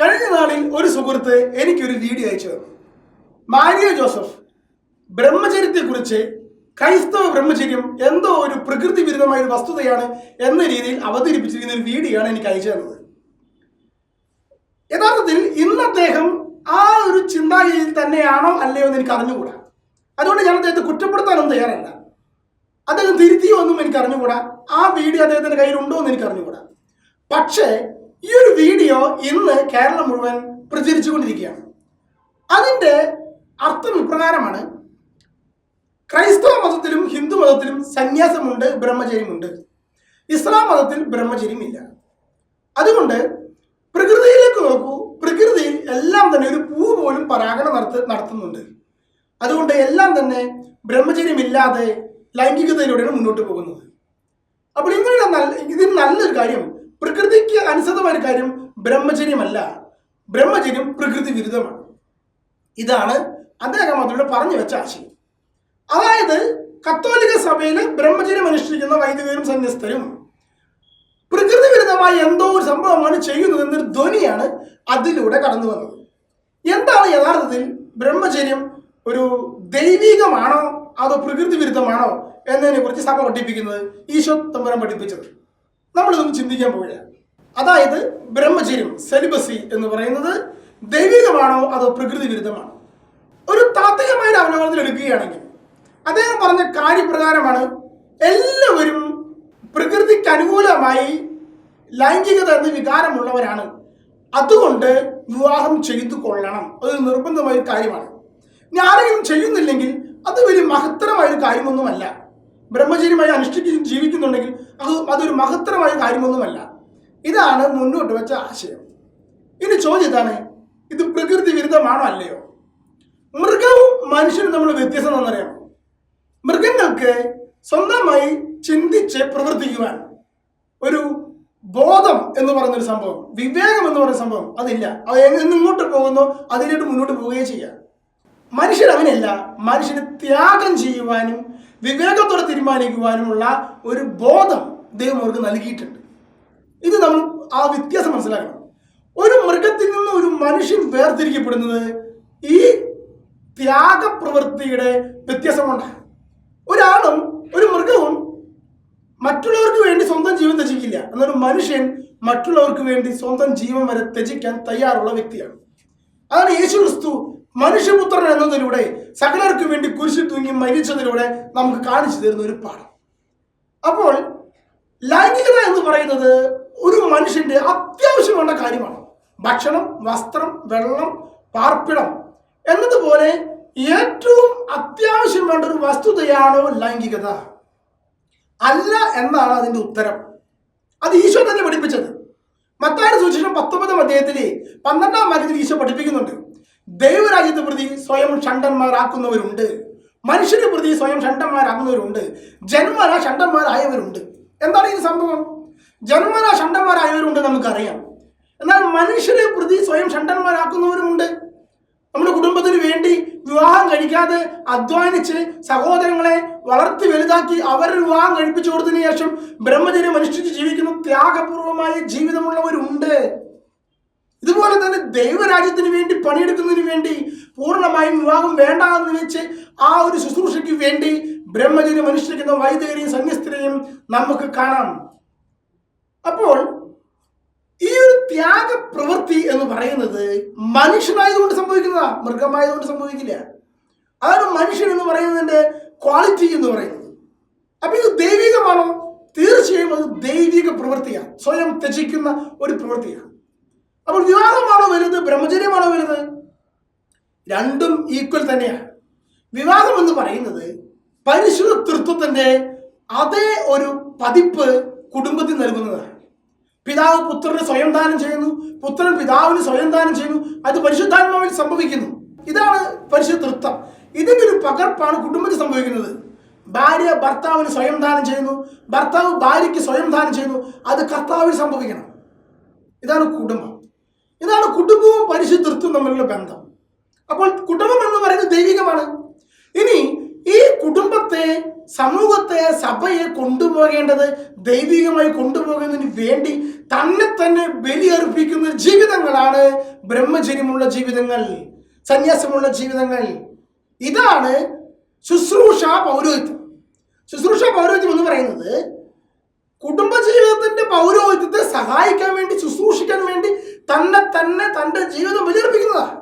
കഴിഞ്ഞ നാളിൽ ഒരു സുഹൃത്ത് എനിക്കൊരു വീഡിയോ അയച്ചു തന്നു. മാരിയോ ജോസഫ് ബ്രഹ്മചര്യത്തെക്കുറിച്ച് ക്രൈസ്തവ ബ്രഹ്മചര്യം എന്തോ ഒരു പ്രകൃതി വിരുദ്ധമായ ഒരു വസ്തുതയാണ് എന്ന രീതിയിൽ അവതരിപ്പിച്ചിരിക്കുന്ന ഒരു വീഡിയോ ആണ് എനിക്ക് അയച്ചു തന്നത്. യഥാർത്ഥത്തിൽ ഇന്ന് അദ്ദേഹം ആ ഒരു ചിന്താഗതിയിൽ തന്നെയാണോ അല്ലയോ എന്ന് എനിക്ക് അറിഞ്ഞുകൂടാ. അതുകൊണ്ട് ഞാൻ അദ്ദേഹത്തെ കുറ്റപ്പെടുത്താനൊന്നും തയ്യാറല്ല. അദ്ദേഹം തിരുത്തിയോ ഒന്നും എനിക്ക് അറിഞ്ഞുകൂടാ. ആ വീഡിയോ അദ്ദേഹത്തിന്റെ കയ്യിലുണ്ടോ എന്ന് എനിക്ക് അറിഞ്ഞുകൂടാ. പക്ഷേ ഈ ഒരു വീഡിയോ ഇന്ന് കേരളം മുഴുവൻ പ്രചരിച്ചുകൊണ്ടിരിക്കുകയാണ്. അതിന്റെ അർത്ഥം ഇപ്രകാരമാണ്. ക്രൈസ്തവ മതത്തിലും ഹിന്ദു മതത്തിലും സന്യാസമുണ്ട് ബ്രഹ്മചര്യമുണ്ട്. ഇസ്ലാം മതത്തിൽ ബ്രഹ്മചര്യം ഇല്ല അതുകൊണ്ട് പ്രകൃതിയിലേക്ക് നോക്കൂ. പ്രകൃതിയിൽ എല്ലാം തന്നെ ഒരു പൂ പോലും പരാഗണം നടത്ത നടത്തുന്നുണ്ട്. അതുകൊണ്ട് എല്ലാം തന്നെ ബ്രഹ്മചര്യമില്ലാതെ ലൈംഗികതയിലൂടെയാണ് മുന്നോട്ട് പോകുന്നത്. അപ്പോൾ ഇങ്ങനെ നല്ല ഇതിന് നല്ലൊരു കാര്യം പ്രകൃതിക്ക് അനുസൃതമായ കാര്യം ബ്രഹ്മചര്യമല്ല. ബ്രഹ്മചര്യം പ്രകൃതി വിരുദ്ധമാണ്. ഇതാണ് അദ്ദേഹം അതിലൂടെ പറഞ്ഞു വെച്ച ആശയം. അതായത് കത്തോലിക സഭയിൽ ബ്രഹ്മചര്യം അനുഷ്ഠിക്കുന്ന വൈദികരും സന്യസ്തരും പ്രകൃതി വിരുദ്ധമായ എന്തോ ഒരു സംഭവമാണ് ചെയ്യുന്നത് എന്നൊരു ധ്വനിയാണ് അതിലൂടെ കടന്നു വന്നത്. എന്താണ് യഥാർത്ഥത്തിൽ ബ്രഹ്മചര്യം ഒരു ദൈവികമാണോ അതോ പ്രകൃതി വിരുദ്ധമാണോ എന്നതിനെ കുറിച്ച് സഭ പഠിപ്പിക്കുന്നത് ഈശോ തമ്പുരാൻ പഠിപ്പിച്ചത്? നമ്മളിതൊന്നും ചിന്തിക്കാൻ പോവുകയാണ്. അതായത് ബ്രഹ്മചര്യം സെലിബസി എന്ന് പറയുന്നത് ദൈവികമാണോ അതോ പ്രകൃതി വിരുദ്ധമാണോ ഒരു താത്വികമായ ഒരു അവലോകനത്തിൽ എടുക്കുകയാണെങ്കിൽ അദ്ദേഹം പറഞ്ഞ കാര്യപ്രകാരമാണ് എല്ലാവരും പ്രകൃതിക്ക് അനുകൂലമായി ലൈംഗികത എന്ന വികാരമുള്ളവരാണ്. അതുകൊണ്ട് വിവാഹം ചെയ്തു കൊള്ളണം. അത് നിർബന്ധമായ ഒരു കാര്യമാണ്. ഇനി ആരെങ്കിലും ചെയ്യുന്നില്ലെങ്കിൽ അത് വലിയ മഹത്തരമായ ഒരു കാര്യമൊന്നുമല്ല. ബ്രഹ്മചര്യമായി അനുഷ്ഠിച്ച് ജീവിക്കുന്നുണ്ടെങ്കിൽ അത് അതൊരു മഹത്തരമായ കാര്യമൊന്നുമല്ല. ഇതാണ് മുന്നോട്ട് വെച്ച ആശയം. ഇനി ചോദ്യം ഇതാണ് ഇത് പ്രകൃതി വിരുദ്ധമാണോ അല്ലയോ? മൃഗവും മനുഷ്യനും നമ്മൾ വ്യത്യസ്തം എന്നറിയാം മൃഗങ്ങൾക്ക് സ്വന്തമായി ചിന്തിച്ച് പ്രവർത്തിക്കുവാൻ ഒരു ബോധം എന്ന് പറയുന്നൊരു സംഭവം വിവേകം എന്ന് പറയുന്ന സംഭവം അതില്ല. അത് എങ്ങോട്ട് പോകുന്നു അതിലോട്ട് മുന്നോട്ട് പോവുകയും ചെയ്യാം. മനുഷ്യൻ അങ്ങനെയല്ല മനുഷ്യന് ത്യാഗം ചെയ്യുവാനും വിവേകത്തോടെ തീരുമാനിക്കുവാനുമുള്ള ഒരു ബോധം ദൈവം അവർക്ക് നൽകിയിട്ടുണ്ട്. ഇത് നമ്മൾ ആ വ്യത്യാസം മനസ്സിലാക്കണം. ഒരു മൃഗത്തിൽ നിന്ന് ഒരു മനുഷ്യൻ വേർതിരിക്കപ്പെടുന്നത് ഈ ത്യാഗപ്രവൃത്തിയുടെ കൊണ്ടാണ്. ഒരാളും ഒരു മൃഗവും മറ്റുള്ളവർക്ക് വേണ്ടി സ്വന്തം ജീവൻ ത്യജിക്കില്ല. എന്നൊരു മനുഷ്യൻ മറ്റുള്ളവർക്ക് വേണ്ടി സ്വന്തം ജീവൻ വരെ ത്യജിക്കാൻ തയ്യാറുള്ള വ്യക്തിയാണ്. അതാണ് യേശു ക്രിസ്തു മനുഷ്യപുത്രൻ എന്നതിലൂടെ സകലർക്ക് വേണ്ടി കുരിശിൽ തൂങ്ങി മരിച്ചതിലൂടെ നമുക്ക് കാണിച്ചു തരുന്ന ഒരു പാഠം. അപ്പോൾ ലൈംഗികത എന്ന് പറയുന്നത് ഒരു മനുഷ്യന്റെ അത്യാവശ്യമുള്ള കാര്യമാണ്. ഭക്ഷണം വസ്ത്രം വെള്ളം പാർപ്പിടം എന്നതുപോലെ ഏറ്റവും അത്യാവശ്യം വേണ്ട ഒരു വസ്തുതയാണോ ലൈംഗികത? അല്ല എന്നാണ് അതിന്റെ ഉത്തരം. അത് ഈശോ തന്നെ പഠിപ്പിച്ചത്. മത്തായുടെ സുവിശേഷം പത്തൊമ്പതാം അധ്യായത്തിലെ പന്ത്രണ്ടാം വാക്യത്തിൽ ഈശോ പഠിപ്പിക്കുന്നുണ്ട്. ദൈവരാജ്യത്തെ പ്രതി സ്വയം ഷണ്ടന്മാരാക്കുന്നവരുണ്ട്. മനുഷ്യരെ പ്രതി സ്വയം ഷണ്ടന്മാരാകുന്നവരുണ്ട് ജന്മന ഷണ്ടന്മാരായവരുണ്ട്. എന്താണ് ഈ സംഭവം? ജന്മന ഷണ്ടന്മാരായവരുണ്ട് നമുക്കറിയാം. എന്നാൽ മനുഷ്യരെ പ്രതി സ്വയം ഷണ്ടന്മാരാക്കുന്നവരുമുണ്ട്. നമ്മുടെ കുടുംബത്തിന് വേണ്ടി വിവാഹം കഴിക്കാതെ അധ്വാനിച്ച് സഹോദരങ്ങളെ വളർത്തി വലുതാക്കി അവരുടെ വിവാഹം കഴിപ്പിച്ചു കൊടുത്തതിന് ശേഷം ബ്രഹ്മചര്യം അനുഷ്ഠിച്ച് ജീവിക്കുന്ന ത്യാഗപൂർവമായ ജീവിതമുള്ളവരുണ്ട്. ഇതുപോലെ തന്നെ ദൈവരാജ്യത്തിന് വേണ്ടി പണിയെടുക്കുന്നതിന് വേണ്ടി പൂർണമായും വിവാഹം വേണ്ട എന്ന് വെച്ച് ആ ഒരു ശുശ്രൂഷയ്ക്ക് വേണ്ടി ബ്രഹ്മചര്യം അനുഷ്ഠിക്കുന്ന വൈദികരെയും സന്യസ്തരെയും നമുക്ക് കാണാം. അപ്പോൾ ത്യാഗ പ്രവൃത്തി എന്ന് പറയുന്നത് മനുഷ്യനായതുകൊണ്ട് സംഭവിക്കുന്നതാ മൃഗമായതുകൊണ്ട് സംഭവിക്കില്ല. അതാണ് മനുഷ്യൻ എന്ന് പറയുന്നതിന്റെ ക്വാളിറ്റി എന്ന് പറയുന്നത്. അപ്പൊ ഇത് ദൈവികമാണോ? തീർച്ചയായും അത് ദൈവിക പ്രവൃത്തിയാണ്. സ്വയം ത്യജിക്കുന്ന ഒരു പ്രവൃത്തിയാണ്. അപ്പോൾ വിവാഹമാണോ വലുത്? ബ്രഹ്മചര്യമാണോ വരുന്നത് രണ്ടും ഈക്വൽ തന്നെയാണ്. വിവാഹം എന്ന് പറയുന്നത് പരിശുദ്ധ തൃത്വത്തിന്റെ അതേ ഒരു പതിപ്പ് കുടുംബത്തിൽ നൽകുന്നതാണ്. പിതാവ് പുത്രന് സ്വയം ദാനം ചെയ്യുന്നു. പുത്രൻ പിതാവിന് സ്വയം ദാനം ചെയ്യുന്നു. അത് പരിശുദ്ധാത്മാവിൽ സംഭവിക്കുന്നു. ഇതാണ് പരിശുദ്ധ തൃത്വം ഇതിന്റെ ഒരു പകർപ്പാണ് കുടുംബത്തിൽ സംഭവിക്കുന്നത്. ഭാര്യ ഭർത്താവിന് സ്വയം ദാനം ചെയ്യുന്നു. ഭർത്താവ് ഭാര്യയ്ക്ക് സ്വയം ദാനം ചെയ്യുന്നു. അത് കർത്താവിൽ സംഭവിക്കണം. ഇതാണ് കുടുംബം. ഇതാണ് കുടുംബവും പരിശുദ്ധത്വം തമ്മിലുള്ള ബന്ധം. അപ്പോൾ കുടുംബം എന്ന് പറയുന്നത് ദൈവികമാണ്. ഇനി കുടുംബത്തെ സമൂഹത്തെ സഭയെ കൊണ്ടുപോകേണ്ടത് ദൈവികമായി കൊണ്ടുപോകുന്നതിന് വേണ്ടി തന്നെ തന്നെ ബലിയർപ്പിക്കുന്ന ജീവിതങ്ങളാണ് ബ്രഹ്മചര്യമുള്ള ജീവിതങ്ങൾ സന്യാസമുള്ള ജീവിതങ്ങൾ. ഇതാണ് ശുശ്രൂഷ പൗരോഹിത്യം. ശുശ്രൂഷ പൗരോഹിത്യം എന്ന് പറയുന്നത് കുടുംബജീവിതത്തിന്റെ പൗരോഹിത്യത്തെ സഹായിക്കാൻ വേണ്ടി ശുശ്രൂഷിക്കാൻ വേണ്ടി തന്നെ തന്നെ തന്റെ ജീവിതം ബലിയർപ്പിക്കുന്നതാണ്.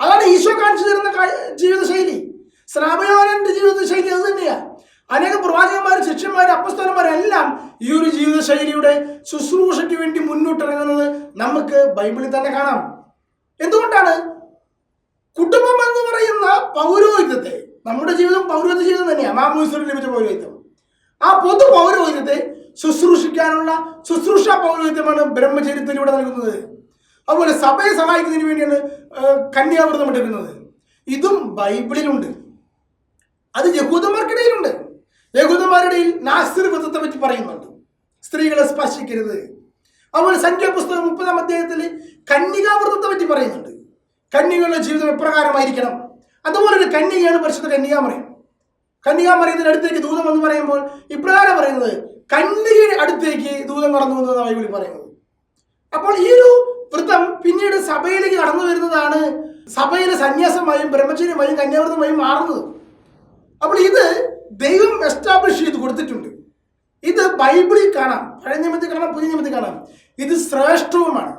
അതാണ് ഈശോ കാണിച്ചു തരുന്ന ജീവിതശൈലി. സ്നാപയോനന്റെ ജീവിതശൈലി അത് തന്നെയാണ് അനേക പ്രവാചകന്മാർ ശിഷ്യന്മാരും അപ്പസ്തലന്മാരെല്ലാം ഈ ഒരു ജീവിതശൈലിയുടെ ശുശ്രൂഷയ്ക്ക് വേണ്ടി മുന്നോട്ടിറങ്ങുന്നത് നമുക്ക് ബൈബിളിൽ തന്നെ കാണാം. എന്തുകൊണ്ടാണ്? കുടുംബം എന്ന് പറയുന്ന പൗരോഹിത്യത്തെ നമ്മുടെ ജീവിതം പൗരോഹിത്യ ജീവിതം തന്നെയാണ് മാമൂസറിൽ ലഭിച്ച പൗരോഹിത്യം. ആ പൊതു പൗരോഹിത്യത്തെ ശുശ്രൂഷിക്കാനുള്ള ശുശ്രൂഷ പൗരോഹിത്യമാണ് ബ്രഹ്മചര്യത്തിലൂടെ നൽകുന്നത്. അതുപോലെ സഭയെ സഹായിക്കുന്നതിന് വേണ്ടിയാണ് കന്യാവൃതം എടുക്കുന്നത് ഇതും ബൈബിളിലുണ്ട്. അത് യഹൂദന്മാർക്കിടയിലുണ്ട്. യഹൂദന്മാരുടെ നാസിർ വ്രതത്തെ പറ്റി പറയുന്നുണ്ട്. സ്ത്രീകളെ സ്പർശിക്കരുത്. അതുപോലെ സംഖ്യാപുസ്തകം മുപ്പതാം അധ്യായത്തിൽ കന്യകാവ്രതത്തെ പറ്റി പറയുന്നുണ്ട്. കന്യകളുടെ ജീവിതം എപ്രകാരമായിരിക്കണം? അതുപോലെ ഒരു കന്യകയാണ് പരിശുദ്ധ കന്യകാമറിയം കന്യകാമറിയത്തിന്റെ അടുത്തേക്ക് ദൂതം എന്ന് പറയുമ്പോൾ ഇപ്രകാരം പറയുന്നത് കന്യകയുടെ അടുത്തേക്ക് ദൂതം കടന്നു എന്നാണ് ബൈബിളിൽ പറയുന്നത്. അപ്പോൾ ഈ ഒരു വൃത്തം പിന്നീട് സഭയിലേക്ക് കടന്നു വരുന്നതാണ് സഭയിലെ സന്യാസമായും ബ്രഹ്മചര്യമായും കന്യാവൃതമായും മാറുന്നത്. അപ്പോൾ ഇത് ദൈവം എസ്റ്റാബ്ലിഷ് ചെയ്ത് കൊടുത്തിട്ടുണ്ട്. ഇത് ബൈബിളിൽ കാണാം. പഴയ നിയമത്തിൽ കാണാം പുതിയ നിയമത്തിൽ കാണാം. ഇത് ശ്രേഷ്ഠവുമാണ്.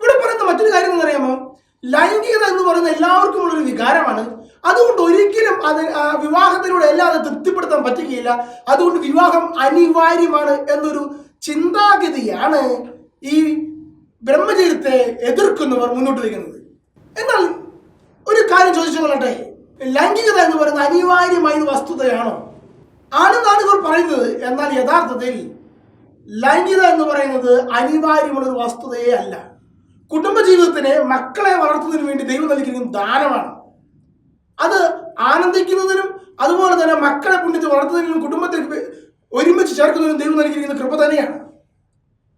ഇവിടെ പറയുന്ന മറ്റൊരു കാര്യം എന്ന് അറിയാമോ ലൈംഗികത എന്ന് പറയുന്ന എല്ലാവർക്കും ഉള്ളൊരു വികാരമാണ്. അതുകൊണ്ട് ഒരിക്കലും അത് വിവാഹത്തിലൂടെ അല്ലാതെ തൃപ്തിപ്പെടുത്താൻ പറ്റുകയില്ല. അതുകൊണ്ട് വിവാഹം അനിവാര്യമാണ് എന്നൊരു ചിന്താഗതിയാണ് ഈ ബ്രഹ്മചര്യത്തെ എതിർക്കുന്നവർ മുന്നോട്ട് വയ്ക്കുന്നത്. എന്നാൽ ഒരു കാര്യം ചോദിച്ചു കൊള്ളട്ടെ ലൈംഗികത എന്ന് പറയുന്നത് അനിവാര്യമായ ഒരു വസ്തുതയാണോ? ആണെന്നാണ് ഇവർ പറയുന്നത്. എന്നാൽ യഥാർത്ഥത്തിൽ ലൈംഗികത എന്ന് പറയുന്നത് അനിവാര്യമുള്ള ഒരു വസ്തുതയേ അല്ല. കുടുംബജീവിതത്തിന് മക്കളെ വളർത്തുന്നതിന് വേണ്ടി ദൈവം നൽകിയിരിക്കുന്ന ദാനമാണ്. അത് ആനന്ദിക്കുന്നതിനും അതുപോലെ തന്നെ മക്കളെ പുണ്യത്തിൽ വളർത്തുന്നതിനും കുടുംബത്തിൽ ഒരുമിച്ച് ചേർക്കുന്നതിനും ദൈവം നൽകിയിരിക്കുന്ന കൃപ തന്നെയാണ്.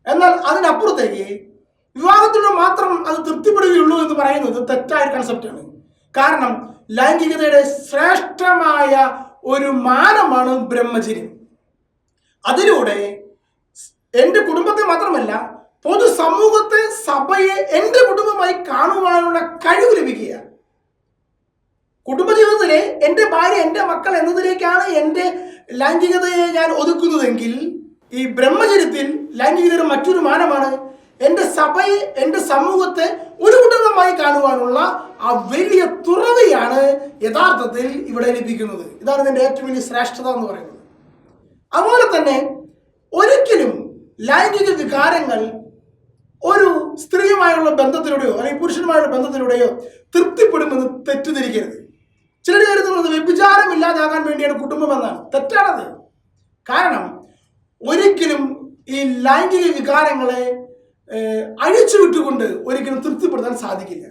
എന്നാൽ അതിനപ്പുറത്തേക്ക് വിവാഹത്തിലൂടെ മാത്രം അത് തൃപ്തിപ്പെടുകയുള്ളൂ എന്ന് പറയുന്നത് തെറ്റായ കൺസെപ്റ്റാണ് കാരണം ലൈംഗികതയുടെ ശ്രേഷ്ഠമായ ഒരു മാനമാണ് ബ്രഹ്മചര്യം അതിലൂടെ എന്റെ കുടുംബത്തെ മാത്രമല്ല പൊതുസമൂഹത്തെ സഭയെ എന്റെ കുടുംബമായി കാണുവാനുള്ള കഴിവ് ലഭിക്കുക കുടുംബജീവിതത്തിലെ എന്റെ ഭാര്യ എന്റെ മക്കൾ എന്നതിലേക്കാണ് എന്റെ ലൈംഗികതയെ ഞാൻ ഒതുക്കുന്നതെങ്കിൽ ഈ ബ്രഹ്മചര്യത്തിൽ ലൈംഗികതയുടെ മറ്റൊരു മാനമാണ് എന്റെ സഭയെ എന്റെ സമൂഹത്തെ ഒരു കുടുംബമായി കാണുവാനുള്ള ആ വലിയ തുറവിയാണ് യഥാർത്ഥത്തിൽ ഇവിടെ ലഭിക്കുന്നത്. ഇതാണ് ഇതിന്റെ ഏറ്റവും വലിയ ശ്രേഷ്ഠത എന്ന് പറയുന്നത്. അതുപോലെ തന്നെ ഒരിക്കലും ലൈംഗിക വികാരങ്ങൾ ഒരു സ്ത്രീയുമായുള്ള ബന്ധത്തിലൂടെയോ അല്ലെങ്കിൽ പുരുഷനുമായുള്ള ബന്ധത്തിലൂടെയോ തൃപ്തിപ്പെടുമെന്ന് തെറ്റിദ്ധരിക്കരുത്. ചിലർ കരുതുന്നത് വ്യഭിചാരം ഇല്ലാതാകാൻ വേണ്ടിയാണ് കുടുംബം എന്നാണ്. തെറ്റാണത്. കാരണം ഒരിക്കലും ഈ ലൈംഗിക വികാരങ്ങളെ അഴിച്ചു വിട്ടുകൊണ്ട് ഒരിക്കലും തൃപ്തിപ്പെടുത്താൻ സാധിക്കില്ല.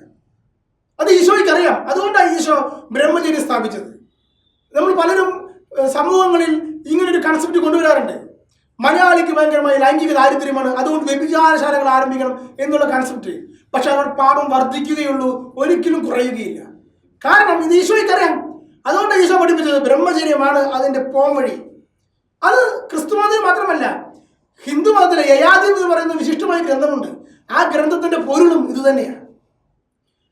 അത് ഈശോയ്ക്ക് അറിയാം അതുകൊണ്ടാണ് ഈശോ ബ്രഹ്മചര്യം സ്ഥാപിച്ചത്. നമ്മൾ പലരും സമൂഹങ്ങളിൽ ഇങ്ങനൊരു കൺസെപ്റ്റ് കൊണ്ടുവരാറുണ്ട്. മലയാളിക്ക് ഭയങ്കരമായ ലൈംഗിക ദാരിദ്ര്യമാണ്. അതുകൊണ്ട് വ്യഭിചാരശാലകൾ ആരംഭിക്കണം എന്നുള്ള കൺസെപ്റ്റ് പക്ഷെ അവർ പാപം വർദ്ധിക്കുകയുള്ളൂ ഒരിക്കലും കുറയുകയില്ല. കാരണം ഇത് ഈശോയ്ക്ക് അറിയാം അതുകൊണ്ട് ഈശോ പഠിപ്പിച്ചത് ബ്രഹ്മചര്യമാണ് അതിന്റെ പോംവഴി. അത് ക്രിസ്തുമതം മാത്രമല്ല ഹിന്ദു മതത്തിലെ യയാതി എന്ന് പറയുന്ന വിശിഷ്ടമായ ഗ്രന്ഥമുണ്ട്. ആ ഗ്രന്ഥത്തിന്റെ പൊരുളും ഇത് തന്നെയാണ്.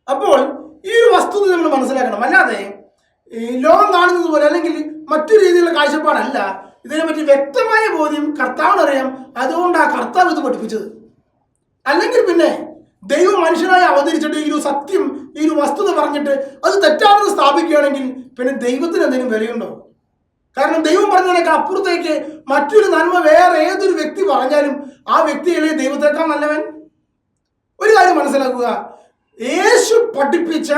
അപ്പോൾ ഈ ഒരു വസ്തുത നമ്മൾ മനസ്സിലാക്കണം. അല്ലാതെ ലോകം കാണുന്നത് പോലെ അല്ലെങ്കിൽ മറ്റു രീതിയിലുള്ള കാഴ്ചപ്പാടല്ല. ഇതിനെപ്പറ്റി വ്യക്തമായ ബോധ്യം കർത്താവിനറിയാം ആ കർത്താവ് ഇത് പഠിപ്പിച്ചത്. അല്ലെങ്കിൽ പിന്നെ ദൈവം മനുഷ്യനായി അവതരിച്ചിട്ട് ഈ ഒരു സത്യം ഈ ഒരു വസ്തുത പറഞ്ഞിട്ട് അത് തെറ്റാണെന്ന് സ്ഥാപിക്കുകയാണെങ്കിൽ പിന്നെ ദൈവത്തിന് എന്തെങ്കിലും വിലയുണ്ടോ? കാരണം ദൈവം പറഞ്ഞതിനേക്കാൾ അപ്പുറത്തേക്ക് മറ്റൊരു നന്മ വേറെ ഏതൊരു വ്യക്തി പറഞ്ഞാലും ആ വ്യക്തിയിലെ ദൈവത്തേക്കാൾ നല്ലവൻ? ഒരു കാര്യം മനസ്സിലാക്കുക. യേശു പഠിപ്പിച്ച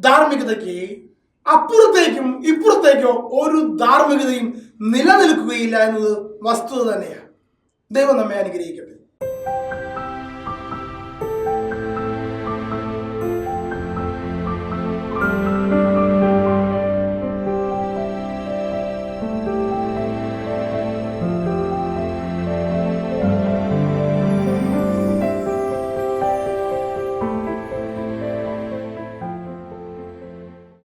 ധാർമ്മികതയ്ക്ക് അപ്പുറത്തേക്കും ഇപ്പുറത്തേക്കോ ഒരു ധാർമ്മികതയും നിലനിൽക്കുകയില്ല എന്നത് വസ്തുത തന്നെയാണ്. ദൈവം നമ്മെ അനുഗ്രഹിക്കട്ടെ.